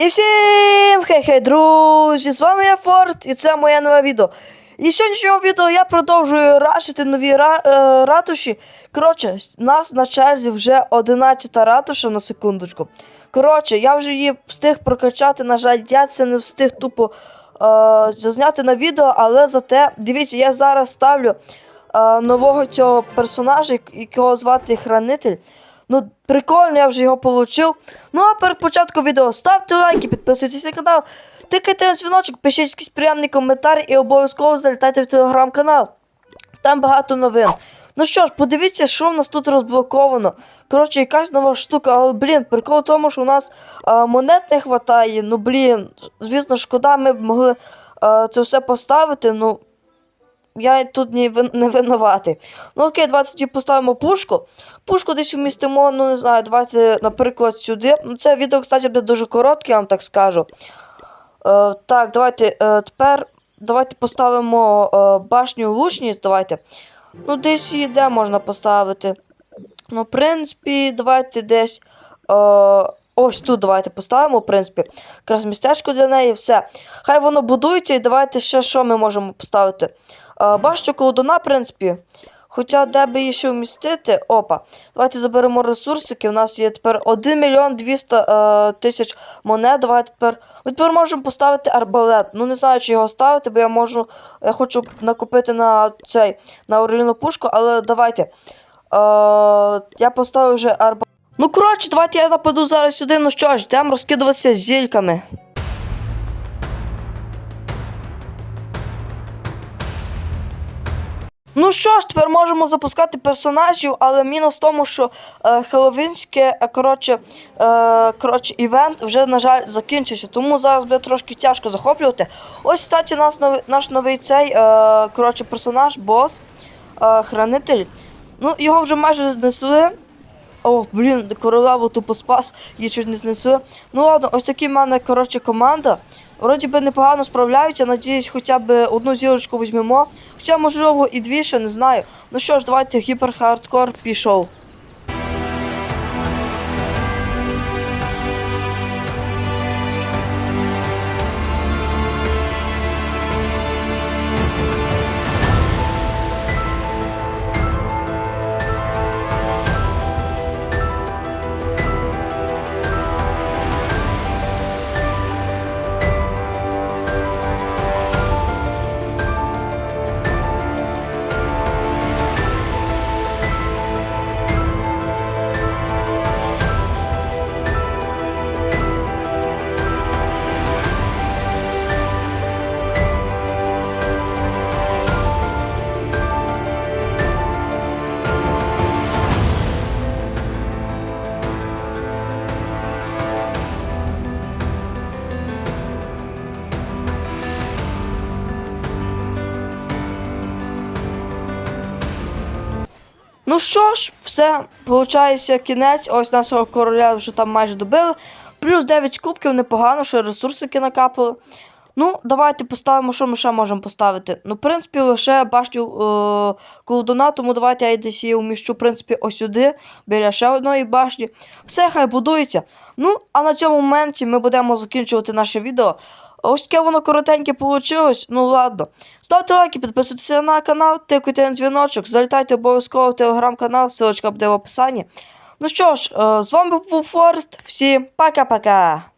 І всім хей-хей, друзі! З вами я Форст, і це моє нове відео. І в сьогоднішньому відео я продовжую рашити нові ра- е, ратуші. Коротше, нас на черзі вже 11 ратуша на секундочку. Коротше, я вже її встиг прокачати. На жаль, я це не встиг тупо е, зазняти на відео, але зате, дивіться, я зараз ставлю е, нового цього персонажа, якого звати Хранитель. Ну, прикольно, я вже його получив. Ну, а перед початком відео ставте лайки, підписуйтесь на канал, тикайте на дзвіночок, пишіть якийсь приємний коментар і обов'язково залітайте в телеграм-канал. Там багато новин. Ну що ж, подивіться, що в нас тут розблоковано. Коротше, якась нова штука, але блін, прикол в тому, що у нас е, монет не вистачає. Ну блін, звісно, шкода, ми б могли е, це все поставити. Ну, я тут не, не винуватий. Ну окей, давайте тоді поставимо пушку. Пушку десь вмістимо, ну не знаю, давайте, наприклад, сюди. Ну, це відео, кстати, буде дуже коротке, я вам так скажу. Е, так, давайте е, тепер давайте поставимо е, башню лучність. Давайте. Ну, десь її де можна поставити. Ну, в принципі, давайте десь. Е, ось тут давайте поставимо, в принципі. Якраз містечко для неї, все. Хай воно будується, і давайте ще що ми можемо поставити. Е, башню колодуна, в принципі. Хоча де би її ще вмістити. Опа. Давайте заберемо ресурсики. У нас є тепер 1 мільйон 200 е, тисяч монет. Давайте тепер. Ми тепер можемо поставити арбалет. Ну не знаю, чи його ставити, бо я можу. Я хочу накопити на цей на орліну пушку, але давайте. Е, я поставив вже арбалет. Ну, коротше, давайте я нападу зараз сюди. Ну що ж, йдемо розкидуватися зільками. Ну що ж, тепер можемо запускати персонажів, але мінус в тому, що е, хеловінське, е, коротше, е, коротше, івент вже, на жаль, закінчився. Тому зараз буде трошки тяжко захоплювати. Ось, кстати, нас новий, наш новий цей е, коротше, персонаж, бос, е, хранитель. Ну, його вже майже знесли. О, блін, королеву тупо спас, її чуть не знесли. Ну ладно, ось такі в мене, коротше, команда. Вроді би непогано справляються, надіюсь, хоча б одну зірочку візьмемо. Хоча, можливо, і дві ще не знаю. Ну що ж, давайте гіперхардкор пішов. Ну що ж, все, виходить, кінець. Ось нашого короля вже там майже добили. Плюс 9 кубків, непогано, що ресурсики накапали. Ну, давайте поставимо, що ми ще можемо поставити. Ну, в принципі, лише башню е- колодуна, тому давайте я десь її вміщу, в принципі, ось сюди, біля ще одної башні. Все, хай будується. Ну, а на цьому моменті ми будемо закінчувати наше відео. Ось таке воно коротеньке вийшло. Ну ладно. Ставте лайки, підписуйтесь на канал, тикайте на дзвіночок, залітайте обов'язково в телеграм-канал, ссылочка буде в описанні. Ну що ж, е, з вами був Форест. Всім пока-пока.